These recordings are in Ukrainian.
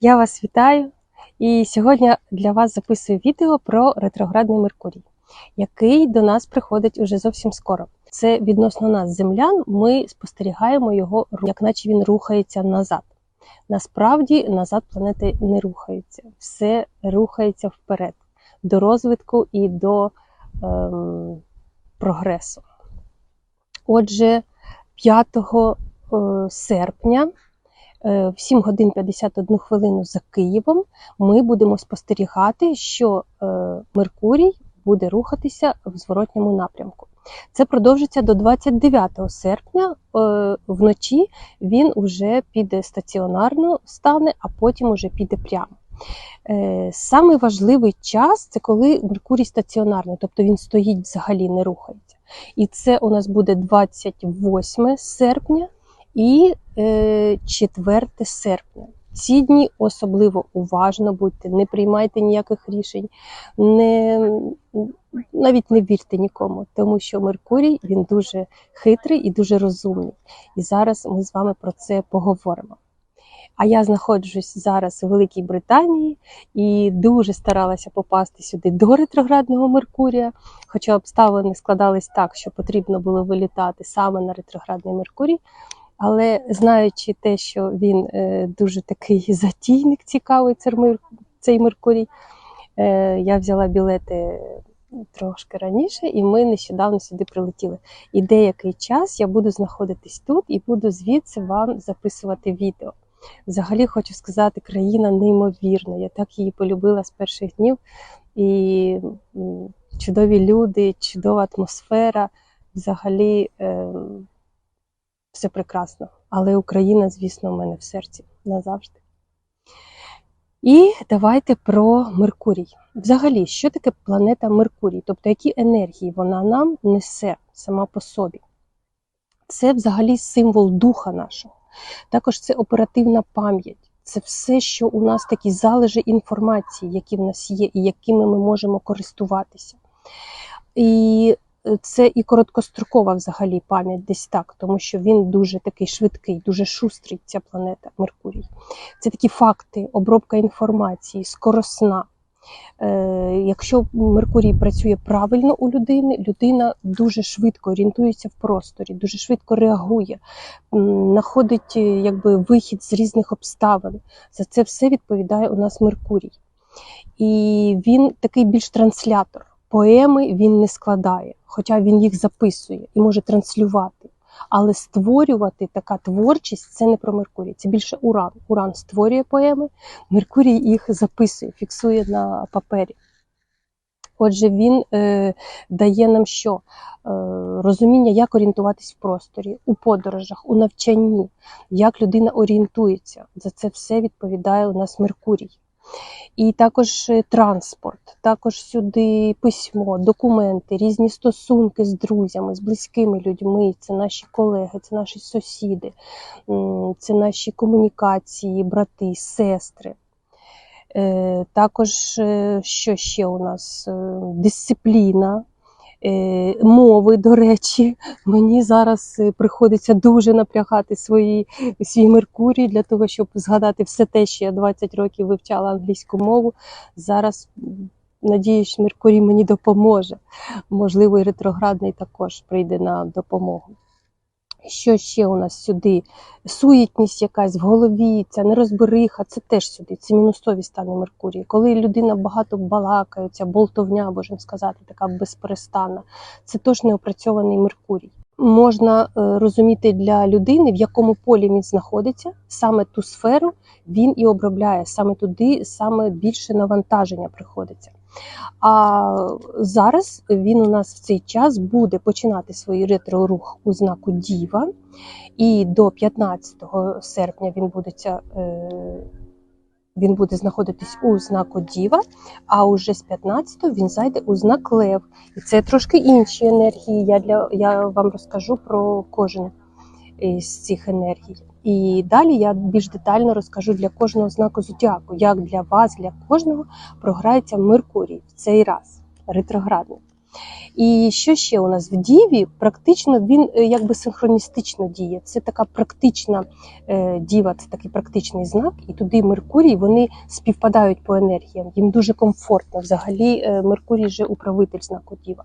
Я вас вітаю і сьогодні для вас записую відео про ретроградний Меркурій, який до нас приходить уже зовсім скоро. Це відносно нас, землян. Ми спостерігаємо його, як наче він рухається назад. Насправді назад планети не рухаються, все рухається вперед, до розвитку і до ем, прогресу. Отже, 5 е, серпня в 7 годин 51 хвилину за Києвом ми будемо спостерігати, що е, Меркурій буде рухатися в зворотньому напрямку. Це продовжиться до 29 серпня. Е, Вночі він вже піде стаціонарно стане, а потім уже піде прямо. Е, Самий важливий час це коли Меркурій стаціонарний, тобто він стоїть взагалі не рухається. І це у нас буде 28 серпня і е, 4 серпня. Ці дні особливо уважно будьте, не приймайте ніяких рішень, не, навіть не вірте нікому, тому що Меркурій він дуже хитрий і дуже розумний. І зараз ми з вами про це поговоримо. А я знаходжусь зараз у Великій Британії і дуже старалася попасти сюди до ретроградного Меркурія, хоча обставини складались так, що потрібно було вилітати саме на ретроградний Меркурій. Але знаючи те, що він е, дуже такий затійник цікавий, цей Меркурій, е, я взяла білети трошки раніше, і ми нещодавно сюди прилетіли. І деякий час я буду знаходитись тут і буду звідси вам записувати відео. Взагалі хочу сказати, країна неймовірна. Я так її полюбила з перших днів. І чудові люди, чудова атмосфера. Взагалі е, все прекрасно. Але Україна, звісно, у мене в серці назавжди. І давайте про Меркурій. Взагалі, що таке планета Меркурій? Тобто, які енергії вона нам несе сама по собі? Це взагалі символ духа нашого. Також це оперативна пам'ять. Це все, що у нас такі залежі інформації, які в нас є, і якими ми можемо користуватися. І це і короткострокова взагалі пам'ять десь так, тому що він дуже такий швидкий, дуже шустрий, ця планета Меркурій. Це такі факти, обробка інформації, скоросна. Е, якщо Меркурій працює правильно у людини, людина дуже швидко орієнтується в просторі, дуже швидко реагує, знаходить е, якби, вихід з різних обставин. За це все відповідає у нас Меркурій. І він такий більш транслятор. Поеми він не складає, хоча він їх записує і може транслювати. Але створювати така творчість це не про Меркурій, це більше Уран. Уран створює поеми, Меркурій їх записує, фіксує на папері. Отже, він е, дає нам що? Е, розуміння, як орієнтуватись в просторі, у подорожах, у навчанні, як людина орієнтується. За це все відповідає у нас Меркурій. І також е, транспорт, також сюди письмо, документи, різні стосунки з друзями, з близькими людьми. Це наші колеги, це наші сусіди, це наші комунікації, брати, сестри. Е, Також е, що ще у нас? Дисципліна. Е, Мови, до речі, мені зараз е, приходиться дуже напрягати свої, свій Меркурій для того, щоб згадати все те, що я 20 років вивчала англійську мову. Зараз надіюсь, Меркурій мені допоможе. Можливо, і ретроградний також прийде на допомогу. Що ще у нас сюди? Суєтність якась в голові, ця нерозбериха, це теж сюди, це мінусові стани Меркурія. Коли людина багато балакає, ця болтовня, можемо сказати, така безперестанна, це теж неопрацьований Меркурій. Можна е, розуміти для людини, в якому полі він знаходиться, саме ту сферу він і обробляє, саме туди, саме більше навантаження приходиться. А зараз він у нас в цей час буде починати свій ретро-рух у знаку Діва, і до 15 серпня він буде, ця, е, він буде знаходитись у знаку Діва, а уже з 15 він зайде у знак Лев. І це трошки інші енергії. Я, для, я вам розкажу про кожен із цих енергій. І далі я більш детально розкажу для кожного знаку зодіаку, як для вас, для кожного програється Меркурій в цей раз ретроградний. І що ще у нас в Діві? Практично він е, якби синхроністично діє. Це така практична е, діва, це такий практичний знак, і туди Меркурій вони співпадають по енергіям. Їм дуже комфортно. Взагалі, е, Меркурій же управитель знаку Діва.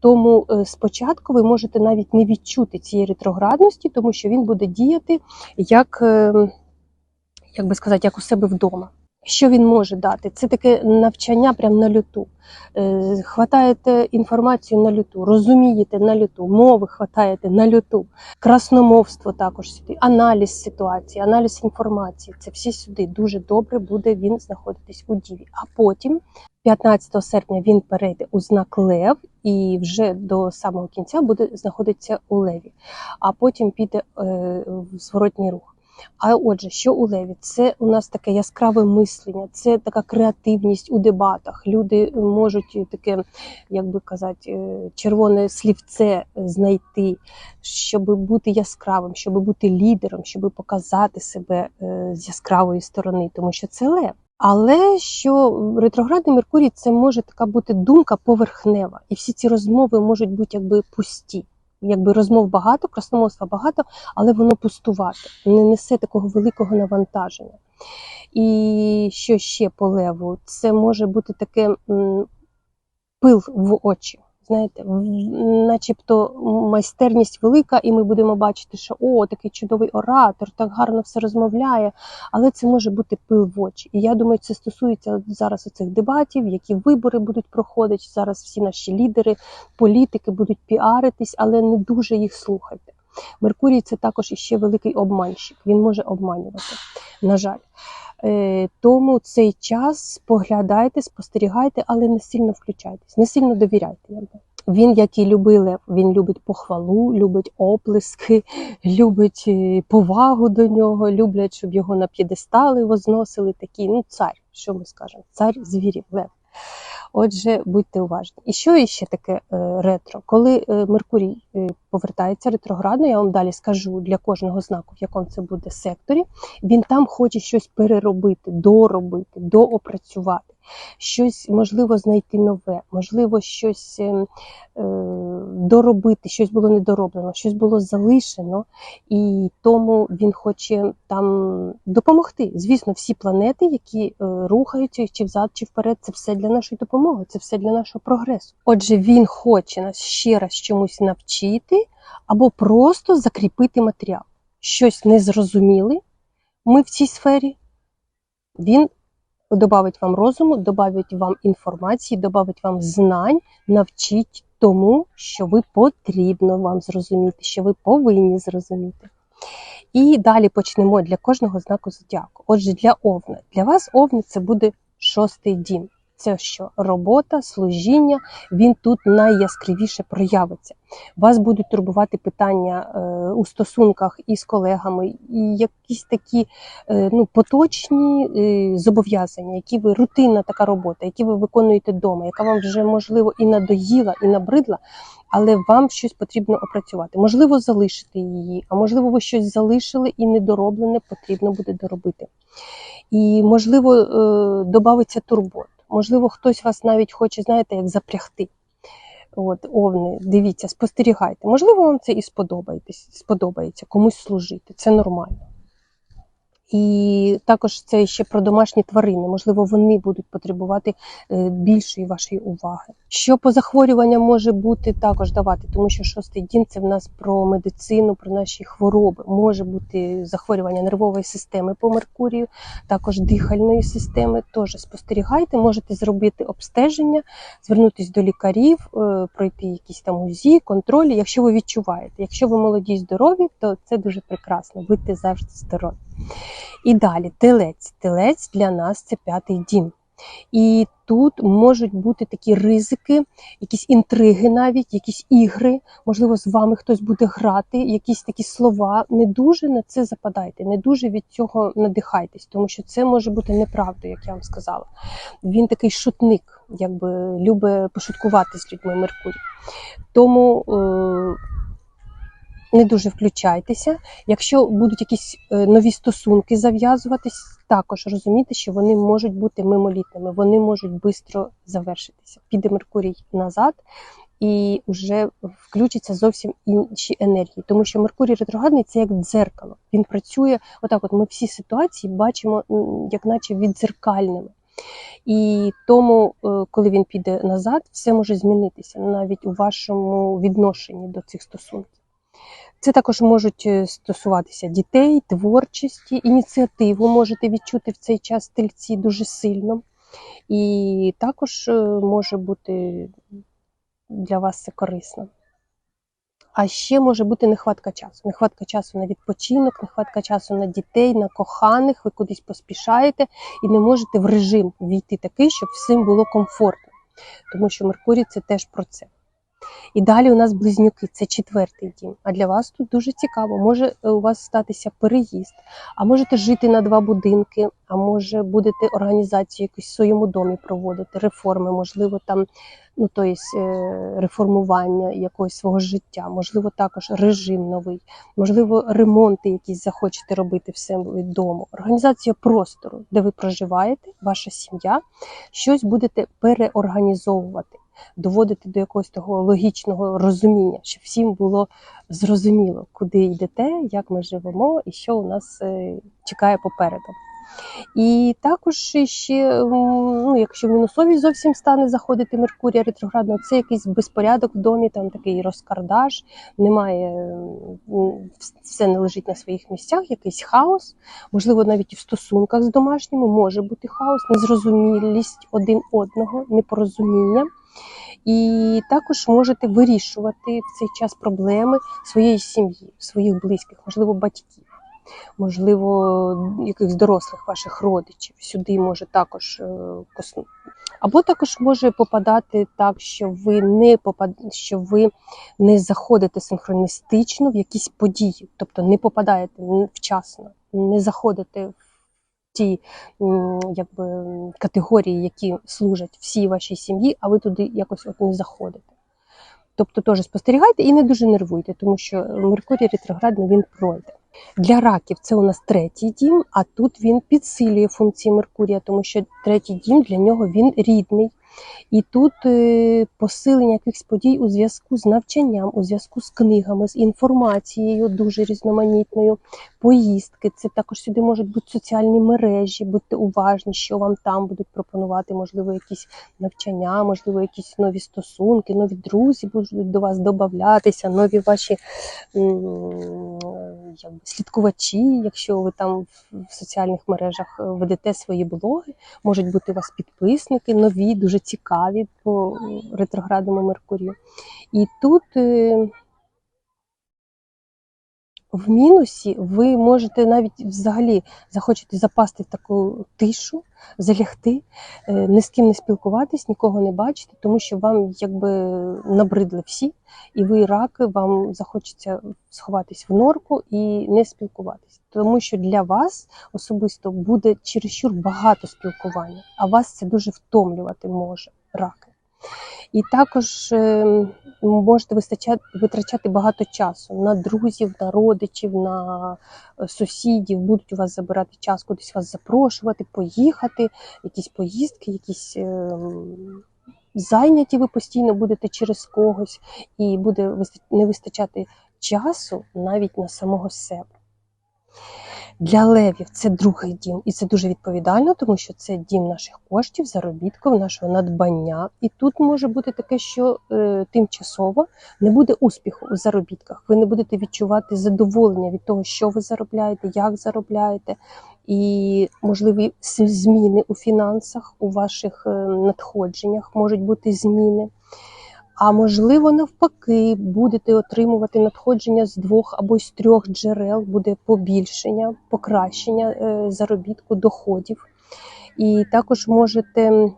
Тому е, спочатку ви можете навіть не відчути цієї ретроградності, тому що він буде діяти як, е, як би сказати, як у себе вдома. Що він може дати? Це таке навчання прямо на люту. Е, Хватаєте інформацію на люту, розумієте на люту, мови хватаєте на люту, красномовство також сюди, аналіз ситуації, аналіз інформації. Це всі сюди дуже добре буде він знаходитись у діві. А потім, 15 серпня, він перейде у знак Лев і вже до самого кінця буде знаходитися у Леві, а потім піде е, в зворотній рух. А отже, що у Леві? Це у нас таке яскраве мислення, це така креативність у дебатах. Люди можуть таке, як би казати, е, червоне слівце знайти, щоб бути яскравим, щоб бути лідером, щоб показати себе е, з яскравої сторони, тому що це лев. Але що ретроградний Меркурій це може така бути думка поверхнева, і всі ці розмови можуть бути якби пусті. Якби розмов багато, красномовства багато, але воно пустувате, не несе такого великого навантаження. І що ще по леву? Це може бути таке пил в очі. Знаєте, начебто майстерність велика, і ми будемо бачити, що о, такий чудовий оратор, так гарно все розмовляє, але це може бути пил в очі. І я думаю, це стосується зараз оцих дебатів, які вибори будуть проходити. Зараз всі наші лідери, політики будуть піаритись, але не дуже їх слухайте. Меркурій це також іще великий обманщик. Він може обманювати. На жаль. Е, Тому цей час споглядайте, спостерігайте, але не сильно включайтесь, не сильно довіряйте. Він, як і любий лев, він любить похвалу, любить оплески, любить е, повагу до нього, люблять, щоб його на п'єдестали возносили. Такий, ну, цар, що ми скажемо, цар звірів, лев. Отже, будьте уважні. І що іще таке е, ретро? Коли е, Меркурій е, повертається ретроградно, я вам далі скажу для кожного знаку, в якому це буде секторі, він там хоче щось переробити, доробити, доопрацювати, щось можливо знайти нове, можливо, щось е, е, доробити, щось було недороблено, щось було залишено, і тому він хоче там допомогти. Звісно, всі планети, які е, рухаються чи взад, чи вперед, це все для нашої допомоги, це все для нашого прогресу. Отже, він хоче нас ще раз чомусь навчити або просто закріпити матеріал. Щось не зрозуміли ми в цій сфері. Він додавить вам розуму, додавить вам інформації, додавить вам знань, навчить тому, що ви потрібно вам зрозуміти, що ви повинні зрозуміти. І далі почнемо для кожного знаку зодіаку. Отже, для Овна. Для вас овна це буде шостий дім. Це що? Робота, служіння, він тут найяскравіше проявиться. Вас будуть турбувати питання е, у стосунках із колегами, і якісь такі е, ну, поточні е, зобов'язання, які ви рутинна така робота, які ви виконуєте вдома, яка вам вже можливо і надоїла, і набридла, але вам щось потрібно опрацювати. Можливо, залишити її, а можливо, ви щось залишили і недороблене потрібно буде доробити. І можливо, додається турбот. Можливо, хтось вас навіть хоче, знаєте, як запрягти. От, овни, дивіться, спостерігайте. Можливо, вам це і сподобається, комусь служити. Це нормально. І також це ще про домашні тварини. Можливо, вони будуть потребувати е, більшої вашої уваги. Що по захворюванням може бути також давати, тому що шостий дім це в нас про медицину, про наші хвороби. Може бути захворювання нервової системи по Меркурію, також дихальної системи. Теж спостерігайте, можете зробити обстеження, звернутися до лікарів, е, пройти якісь там УЗІ, контролі, якщо ви відчуваєте. Якщо ви молоді й здорові, то це дуже прекрасно. Будьте завжди здорові. І далі телець. Телець для нас це п'ятий дім. І тут можуть бути такі ризики, якісь інтриги, навіть якісь ігри. Можливо, з вами хтось буде грати, якісь такі слова. Не дуже на це западайте, не дуже від цього надихайтесь, тому що це може бути неправдою, як я вам сказала. Він такий шутник, якби любить пошуткувати з людьми Меркурій. Тому. Е- не дуже включайтеся. Якщо будуть якісь е, нові стосунки зав'язуватись, також розумійте, що вони можуть бути мимолітними, вони можуть швидко завершитися. Піде Меркурій назад і вже включаться зовсім інші енергії. Тому що Меркурій ретроградний це як дзеркало. Він працює отак. От ми всі ситуації бачимо, як наче віддзеркальними. І тому, е, коли він піде назад, все може змінитися навіть у вашому відношенні до цих стосунків. Це також можуть е, стосуватися дітей, творчості, ініціативу можете відчути в цей час тельці дуже сильно. І також е, може бути для вас це корисно. А ще може бути нехватка часу. Нехватка часу на відпочинок, нехватка часу на дітей, на коханих, ви кудись поспішаєте і не можете в режим війти такий, щоб всім було комфортно. Тому що Меркурій це теж про це. І далі у нас близнюки, це четвертий дім. А для вас тут дуже цікаво. Може е, у вас статися переїзд, а можете жити на два будинки, а може будете організацію якусь в своєму домі проводити, реформи, можливо, там ну то є реформування якогось свого життя, можливо, також режим новий, можливо, ремонти якісь захочете робити в себе дому, організація простору, де ви проживаєте, ваша сім'я, щось будете переорганізовувати доводити до якогось того логічного розуміння, щоб всім було зрозуміло, куди йдете, як ми живемо і що у нас е, чекає попереду. І також ще, ну, якщо в мінусові зовсім стане заходити Меркурія ретроградно, це якийсь безпорядок в домі, там такий розкардаш, немає, все не лежить на своїх місцях, якийсь хаос, можливо, навіть і в стосунках з домашніми може бути хаос, незрозумілість один одного, непорозуміння. І також можете вирішувати в цей час проблеми своєї сім'ї, своїх близьких, можливо, батьків, можливо, якихось дорослих ваших родичів. Сюди може також е, косну. Або також може попадати так, що ви не попад... що ви не заходите синхроністично в якісь події, тобто не попадаєте вчасно, не заходите в ті якби, категорії, які служать всій вашій сім'ї, а ви туди якось от не заходите. Тобто теж спостерігайте і не дуже нервуйте, тому що Меркурій ретроградний він пройде. Для раків це у нас третій дім, а тут він підсилює функції Меркурія, тому що третій дім для нього він рідний. І тут е, посилення якихось подій у зв'язку з навчанням, у зв'язку з книгами, з інформацією дуже різноманітною, поїздки. Це також сюди можуть бути соціальні мережі, будьте уважні, що вам там будуть пропонувати, можливо, якісь навчання, можливо, якісь нові стосунки, нові друзі будуть до вас додатися, нові ваші якби, слідкувачі, якщо ви там в соціальних мережах е, ведете свої блоги, можуть бути у вас підписники, нові, дуже цікаві по ретроградному Меркурію. І тут е, в мінусі ви можете навіть взагалі захочете запасти в таку тишу, залягти, е, ні з ким не спілкуватись, нікого не бачити, тому що вам якби набридли всі, і ви раки, вам захочеться сховатись в норку і не спілкуватись. Тому що для вас особисто буде чересчур багато спілкування, а вас це дуже втомлювати може раки. І також е, можете витрачати багато часу на друзів, на родичів, на е, сусідів, будуть у вас забирати час, кудись вас запрошувати, поїхати, якісь поїздки, якісь е, зайняті ви постійно будете через когось, і буде не вистачати часу навіть на самого себе. Для левів це другий дім, і це дуже відповідально, тому що це дім наших коштів, заробітків, нашого надбання. І тут може бути таке, що е, тимчасово не буде успіху у заробітках. Ви не будете відчувати задоволення від того, що ви заробляєте, як заробляєте, і можливі зміни у фінансах, у ваших е, надходженнях можуть бути зміни. А можливо, навпаки, будете отримувати надходження з двох або з трьох джерел, буде побільшення, покращення е, заробітку, доходів. І також можете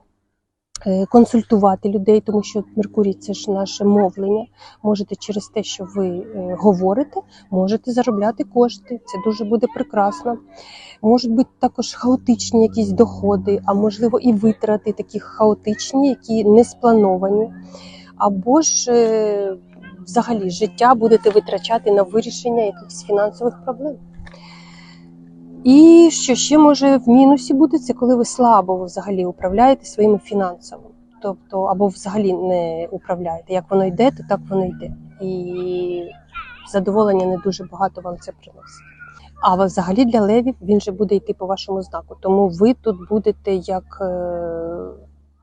е, консультувати людей, тому що Меркурій це ж наше мовлення. Можете через те, що ви е, говорите, можете заробляти кошти. Це дуже буде прекрасно. Можуть бути також хаотичні якісь доходи, а можливо і витрати такі хаотичні, які не сплановані або ж е, взагалі життя будете витрачати на вирішення якихось фінансових проблем. І що ще може в мінусі бути, це коли ви слабо взагалі управляєте своїми фінансами. Тобто, або взагалі не управляєте. Як воно йде, то так воно йде. І задоволення не дуже багато вам це приносить. А взагалі для левів він же буде йти по вашому знаку. Тому ви тут будете як е,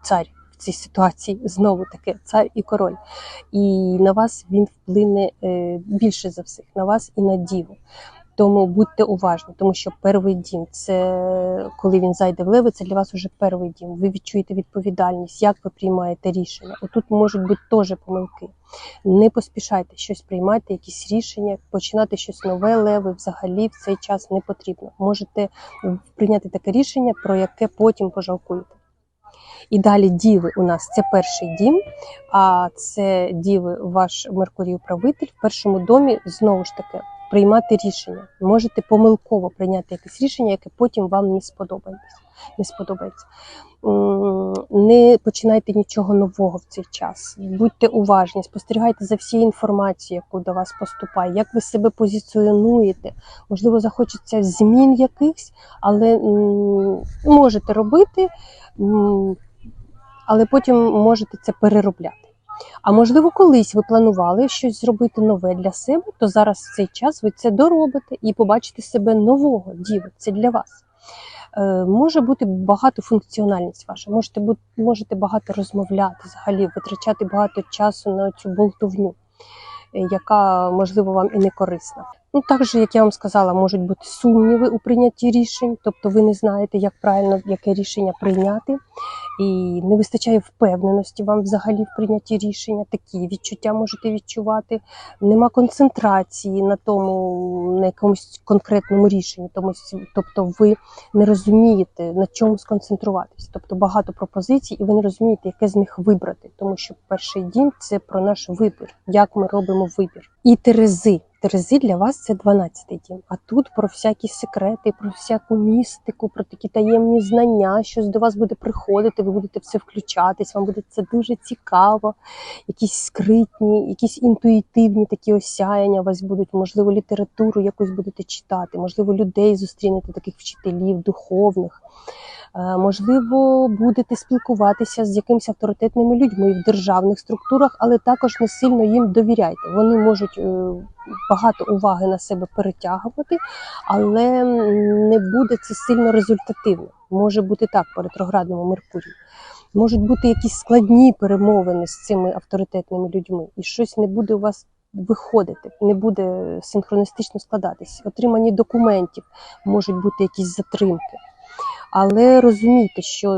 цар цій ситуації, знову таки цар і король. І на вас він вплине е, більше за всіх, на вас і на діву. Тому будьте уважні, тому що перший дім це коли він зайде в леви, це для вас уже перший дім. Ви відчуєте відповідальність, як ви приймаєте рішення. Отут можуть бути теж помилки. Не поспішайте щось приймати, якісь рішення, починати щось нове леви взагалі в цей час не потрібно. Можете прийняти таке рішення, про яке потім пожалкуєте. І далі діви у нас це перший дім, а це діви, ваш Меркурій управитель. В першому домі знову ж таки приймати рішення. Можете помилково прийняти якесь рішення, яке потім вам не сподобається. Не сподобається. Не починайте нічого нового в цей час. Будьте уважні, спостерігайте за всією інформацією, яку до вас поступає, як ви себе позиціонуєте. Можливо, захочеться змін якихось, але можете робити, але потім можете це переробляти. А можливо, колись ви планували щось зробити нове для себе, то зараз в цей час ви це доробите і побачите себе нового діви. Це для вас. Е, може бути багатофункціональність ваша, можете, бу- можете багато розмовляти взагалі, витрачати багато часу на цю болтовню, е, яка можливо вам і не корисна. Ну, також, як я вам сказала, можуть бути сумніви у прийнятті рішень, тобто ви не знаєте, як правильно яке рішення прийняти, і не вистачає впевненості вам взагалі в прийнятті рішення. Такі відчуття можете відчувати. Нема концентрації на тому, на якомусь конкретному рішенні, тому тобто ви не розумієте на чому сконцентруватись. Тобто багато пропозицій, і ви не розумієте, яке з них вибрати, тому що перший дім це про наш вибір, як ми робимо вибір. І терези. Терези для вас це 12-й дім. А тут про всякі секрети, про всяку містику, про такі таємні знання, щось до вас буде приходити, ви будете в це включатись, вам буде це дуже цікаво, якісь скритні, якісь інтуїтивні такі осяяння у вас будуть, можливо, літературу якусь будете читати, можливо, людей зустрінете, таких вчителів, духовних. Е, Можливо, будете спілкуватися з якимись авторитетними людьми в державних структурах, але також не сильно їм довіряйте. Вони можуть е, багато уваги на себе перетягувати, але не буде це сильно результативно. Може бути так по ретроградному Меркурію. Можуть бути якісь складні перемовини з цими авторитетними людьми, і щось не буде у вас виходити, не буде синхроністично складатись. Отримані документів можуть бути якісь затримки. Але розумійте, що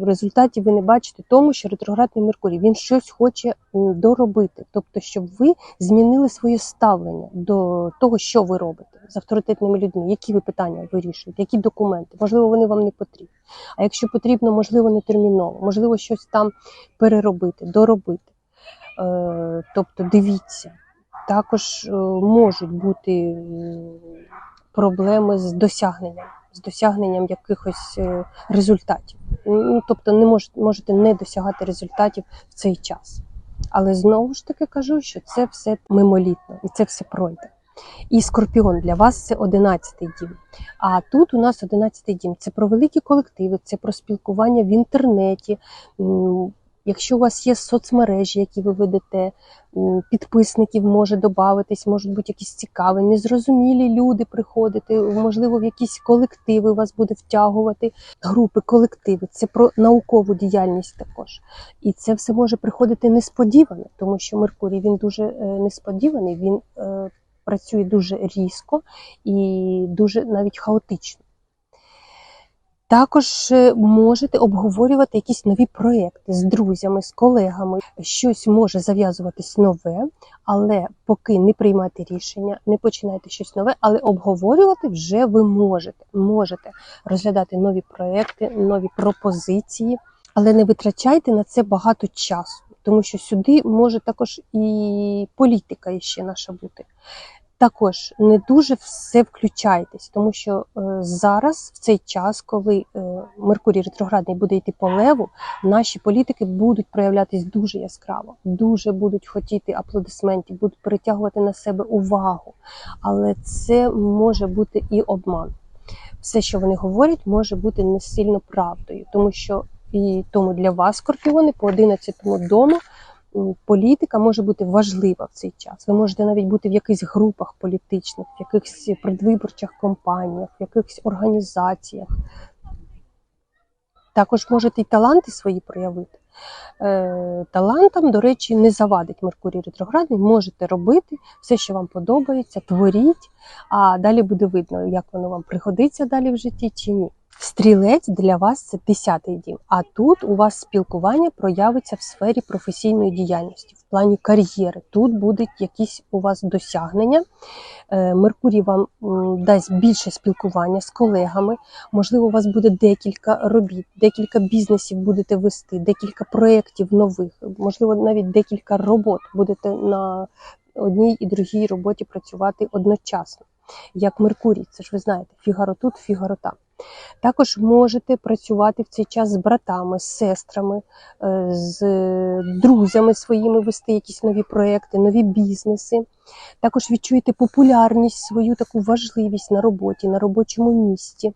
в результаті ви не бачите тому, що ретроградний Меркурій він щось хоче доробити, тобто, щоб ви змінили своє ставлення до того, що ви робите з авторитетними людьми, які ви питання вирішуєте, які документи, можливо, вони вам не потрібні. А якщо потрібно, можливо, не терміново, можливо, щось там переробити, доробити. Е, тобто, дивіться, також е, можуть бути проблеми з досягненням з досягненням якихось е, результатів. Ну, тобто не мож, можете не досягати результатів в цей час. Але знову ж таки кажу, що це все мимолітно і це все пройде. І скорпіон для вас це 11-й дім. А тут у нас 11-й дім. Це про великі колективи, це про спілкування в інтернеті. Якщо у вас є соцмережі, які ви ведете, підписників може додатись, можуть бути якісь цікаві, незрозумілі люди приходити, можливо, в якісь колективи вас буде втягувати, групи, колективи. Це про наукову діяльність також. І це все може приходити несподівано, тому що Меркурій він дуже е, несподіваний, він е, працює дуже різко і дуже навіть хаотично. Також е, можете обговорювати якісь нові проекти з друзями, з колегами. Щось може зав'язуватись нове, але поки не приймайте рішення, не починайте щось нове, але обговорювати вже ви можете. Можете розглядати нові проекти, нові пропозиції, але не витрачайте на це багато часу, тому що сюди може також і політика ще наша бути. Також не дуже все включайтесь, тому що е, зараз, в цей час, коли е, Меркурій ретроградний буде йти по леву, наші політики будуть проявлятись дуже яскраво, дуже будуть хотіти аплодисментів, будуть перетягувати на себе увагу. Але це може бути і обман. Все, що вони говорять, може бути не сильно правдою, тому що і тому для вас, скорпіони, по 11 дому політика може бути важлива в цей час. Ви можете навіть бути в якихось групах політичних, в якихось предвиборчих кампаніях, в якихось організаціях. Також можете й таланти свої проявити. Е, талантам, до речі, не завадить Меркурій ретроградний. Можете робити все, що вам подобається, творіть, а далі буде видно, як воно вам пригодиться далі в житті чи ні. Стрілець для вас це 10-й дім. А тут у вас спілкування проявиться в сфері професійної діяльності, в плані кар'єри. Тут будуть якісь у вас досягнення. Е, Меркурій вам дасть більше спілкування з колегами. Можливо, у вас буде декілька робіт, декілька бізнесів будете вести, декілька проєктів нових, можливо, навіть декілька робот будете на одній і другій роботі працювати одночасно. Як Меркурій, це ж ви знаєте, фігаро тут, фігаро там. Також можете працювати в цей час з братами, з сестрами, е, з друзями своїми, вести якісь нові проекти, нові бізнеси. Також відчуєте популярність, свою таку важливість на роботі, на робочому місці.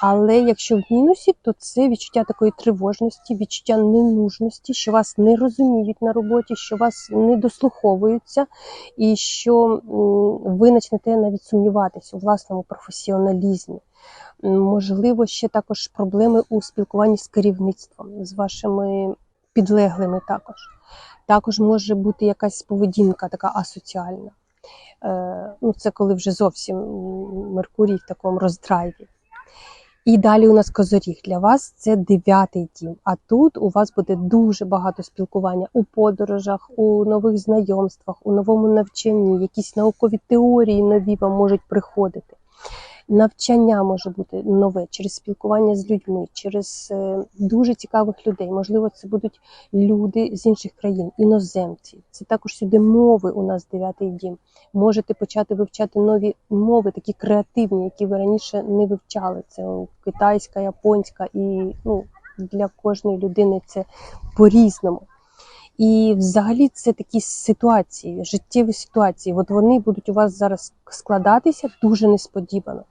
Але якщо в мінусі, то це відчуття такої тривожності, відчуття ненужності, що вас не розуміють на роботі, що вас не дослуховуються, і що ви почнете навіть сумніватися у власному професіоналізмі. Можливо, ще також проблеми у спілкуванні з керівництвом, з вашими підлеглими також. Також може бути якась поведінка така асоціальна. Е, ну, це коли вже зовсім Меркурій в такому роздрайві. І далі у нас козоріг для вас це дев'ятий дім. А тут у вас буде дуже багато спілкування у подорожах, у нових знайомствах, у новому навчанні, якісь наукові теорії нові вам можуть приходити. Навчання може бути нове через спілкування з людьми, через е, дуже цікавих людей. Можливо, це будуть люди з інших країн, іноземці. Це також сюди мови у нас дев'ятий дім. Можете почати вивчати нові мови, такі креативні, які ви раніше не вивчали. Це китайська, японська, і ну, для кожної людини це по-різному. І взагалі це такі ситуації, життєві ситуації. От вони будуть у вас зараз складатися дуже несподівано,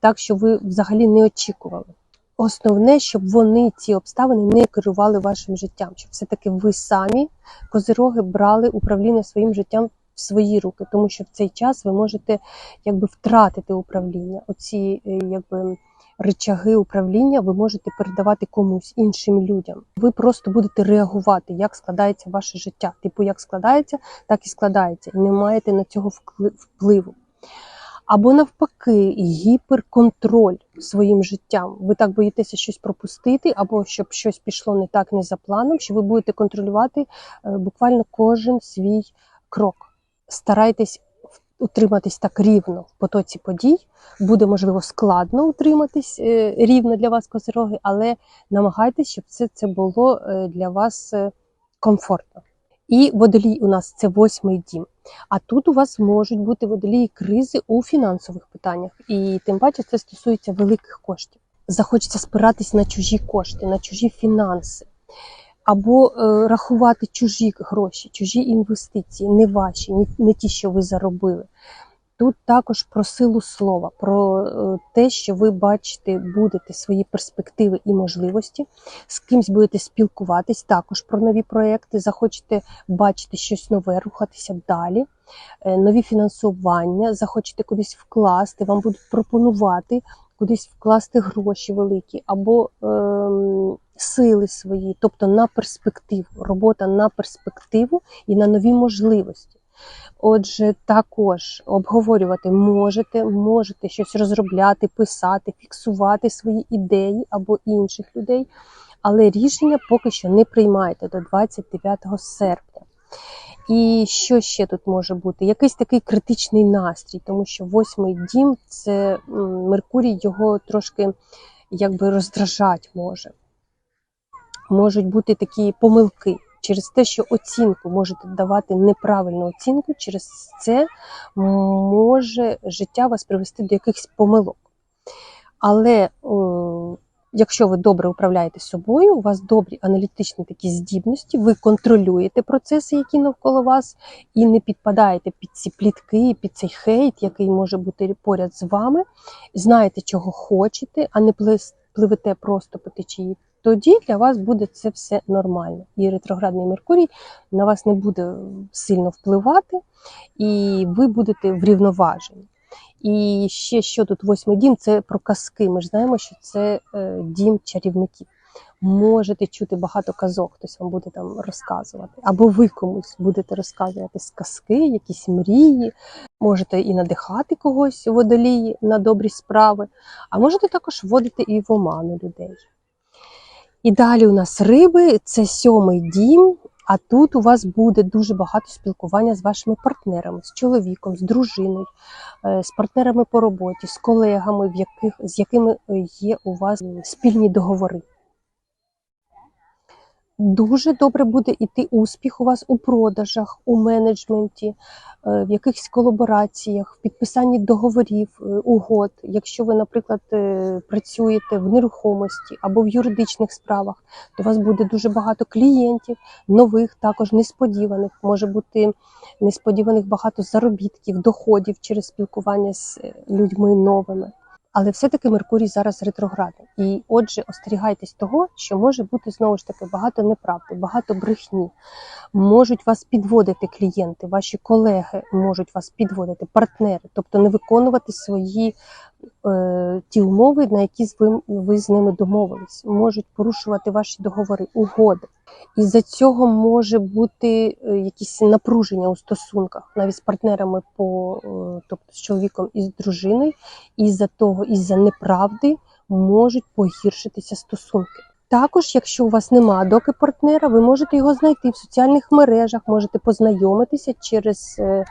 так що ви взагалі не очікували. Основне, щоб вони ці обставини не керували вашим життям, щоб все-таки ви самі козироги брали управління своїм життям в свої руки, тому що в цей час ви можете якби втратити управління. Оці е, якби речаги управління ви можете передавати комусь іншим людям. Ви просто будете реагувати, як складається ваше життя. Типу, як складається, так і складається, і не маєте на цього впливу. Або навпаки, гіперконтроль своїм життям. Ви так боїтеся щось пропустити, або щоб щось пішло не так, не за планом, що ви будете контролювати е, буквально кожен свій крок. Старайтесь утриматись так рівно в потоці подій. Буде можливо складно утриматись е, рівно для вас козироги, але намагайтесь, щоб це, це було е, для вас е, комфортно. І водолій у нас це восьмий дім. А тут у вас можуть бути водолії кризи у фінансових питаннях, і тим паче це стосується великих коштів. Захочеться спиратись на чужі кошти, на чужі фінанси, або е, рахувати чужі гроші, чужі інвестиції, не ваші, не, ті, що ви заробили. Тут також про силу слова, про е, те, що ви бачите, будете свої перспективи і можливості, з кимсь будете спілкуватись, також про нові проекти, захочете бачити щось нове, рухатися далі, е, нові фінансування, захочете кудись вкласти, вам будуть пропонувати кудись вкласти гроші великі або ем, сили свої, тобто на перспективу, робота на перспективу і на нові можливості. Отже, також обговорювати можете, можете щось розробляти, писати, фіксувати свої ідеї або інших людей, але рішення поки що не приймайте до 29 серпня. І що ще тут може бути? Якийсь такий критичний настрій, тому що восьмий дім це Меркурій його трошки якби роздражать може. Можуть бути такі помилки, через те, що оцінку можете давати неправильну оцінку, через це може життя вас привести до якихось помилок. Але якщо ви добре управляєте собою, у вас добрі аналітичні такі здібності, ви контролюєте процеси, які навколо вас, і не підпадаєте під ці плітки, під цей хейт, який може бути поряд з вами, знаєте, чого хочете, а не пливете просто по течії. Тоді для вас буде це все нормально. І ретроградний Меркурій на вас не буде сильно впливати, і ви будете врівноважені. І ще що тут восьмий дім це про казки. Ми ж знаємо, що це е, дім чарівників. Можете чути багато казок, хтось вам буде там розказувати, або ви комусь будете розказувати сказки, якісь мрії. Можете і надихати когось водолії на добрі справи, а можете також вводити і в оману людей. І далі у нас риби, це сьомий дім. А тут у вас буде дуже багато спілкування з вашими партнерами, з чоловіком, з дружиною, е, з партнерами по роботі, з колегами, в яких, з якими е, є у вас спільні договори. Дуже добре буде йти успіх у вас у продажах, у менеджменті, е, в якихось колабораціях, в підписанні договорів, е, угод. Якщо ви, наприклад, е, працюєте в нерухомості або в юридичних справах, то у вас буде дуже багато клієнтів, нових, також несподіваних. Може бути несподіваних багато заробітків, доходів через спілкування з людьми новими. Але все-таки Меркурій зараз ретроградний. І отже, остерігайтесь того, що може бути знову ж таки багато неправди, багато брехні. Можуть вас підводити клієнти, ваші колеги можуть вас підводити, партнери, тобто не виконувати свої ті умови, на які ви, ви з ними домовились, можуть порушувати ваші договори, угоди. І за цього може бути е, якісь напруження у стосунках, навіть з партнерами по е, тобто з чоловіком і з дружиною, із-за того, із-за неправди можуть погіршитися стосунки. Також, якщо у вас нема доки партнера, ви можете його знайти в соціальних мережах, можете познайомитися через е, е,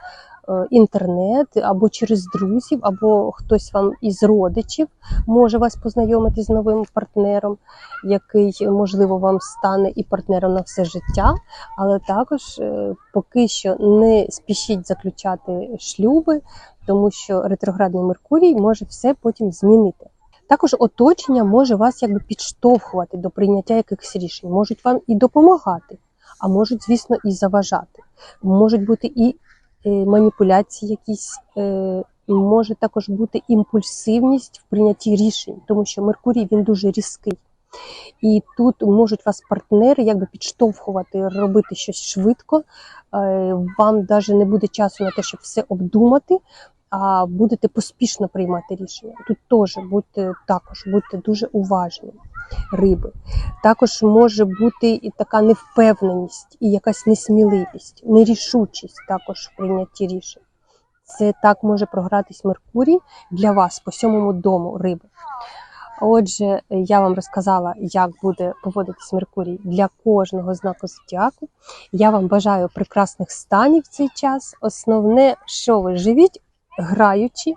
інтернет або через друзів, або хтось вам із родичів може вас познайомити з новим партнером, який можливо вам стане і партнером на все життя. Але також е, поки що не спішіть заключати шлюби, тому що ретроградний Меркурій може все потім змінити. Також оточення може вас якби підштовхувати до прийняття якихось рішень, можуть вам і допомагати, а можуть, звісно, і заважати. Можуть бути і е, маніпуляції, якісь е, може також бути імпульсивність в прийнятті рішень, тому що Меркурій він дуже різкий. І тут можуть вас партнери якби підштовхувати, робити щось швидко. Е, Вам навіть не буде часу на те, щоб все обдумати, а будете поспішно приймати рішення. Тут теж будьте також будьте дуже уважні, риби. Також може бути і така невпевненість, і якась несміливість, нерішучість також в прийнятті рішень. Це так може програтись Меркурій для вас по сьомому дому риби. Отже, я вам розказала, як буде поводитись Меркурій для кожного знаку зодіаку. Я вам бажаю прекрасних станів в цей час. Основне, що ви живіть, граючи.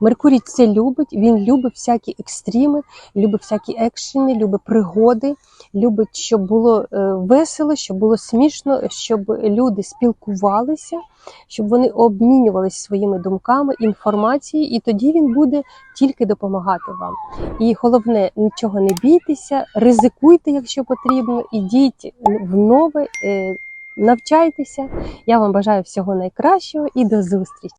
Меркурій це любить, він любить всякі екстріми, любить всякі екшени, любить пригоди, любить, щоб було е, весело, щоб було смішно, щоб люди спілкувалися, щоб вони обмінювалися своїми думками, інформацією, і тоді він буде тільки допомагати вам. І головне, нічого не бійтеся, ризикуйте, якщо потрібно, ідіть в нове, е, навчайтеся. Я вам бажаю всього найкращого і до зустрічі!